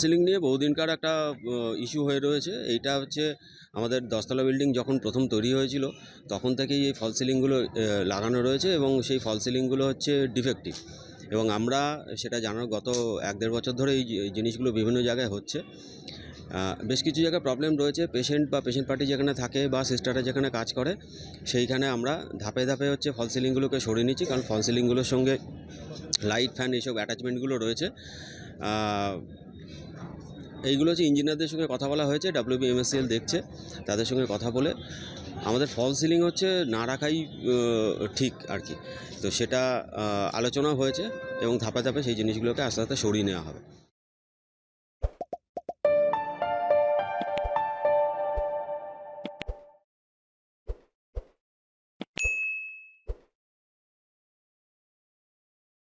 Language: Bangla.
সিলিং নিয়ে বহুদিনকার একটা ইস্যু হয়ে রয়েছে। এইটা হচ্ছে আমাদের দশতলা বিল্ডিং যখন প্রথম তৈরি হয়েছিল, তখন থেকেই এই ফল সিলিংগুলো লাগানো রয়েছে এবং সেই ফল সিলিংগুলো হচ্ছে ডিফেক্টিভ এবং আমরা সেটা জানার গত এক দেড় বছর ধরে এই জিনিসগুলো বিভিন্ন জায়গায় হচ্ছে। বেশ কিছু জায়গায় প্রবলেম রয়েছে। পেশেন্ট বা পেশেন্ট পার্টি যেখানে থাকে বা সিস্টাররা যেখানে কাজ করে, সেইখানে আমরা ধাপে ধাপে হচ্ছে ফল সিলিংগুলোকে সরিয়ে নিচ্ছি। কারণ ফল সিলিংগুলোর সঙ্গে লাইট ফ্যান এইসব অ্যাটাচমেন্টগুলো রয়েছে। এইগুলো হচ্ছে ইঞ্জিনিয়ারদের সঙ্গে কথা বলা হয়েছে ডাব্লিউবিএমএসসিএল দেখছে, তাদের সঙ্গে কথা বলে। আমাদের ফল সিলিং হচ্ছে না রাখাই ঠিক আর কি। তো সেটা আলোচনা হয়েছে এবং ধাপে ধাপে সেই জিনিসগুলোকে আস্তে আস্তে সরিয়ে নেওয়া হবে।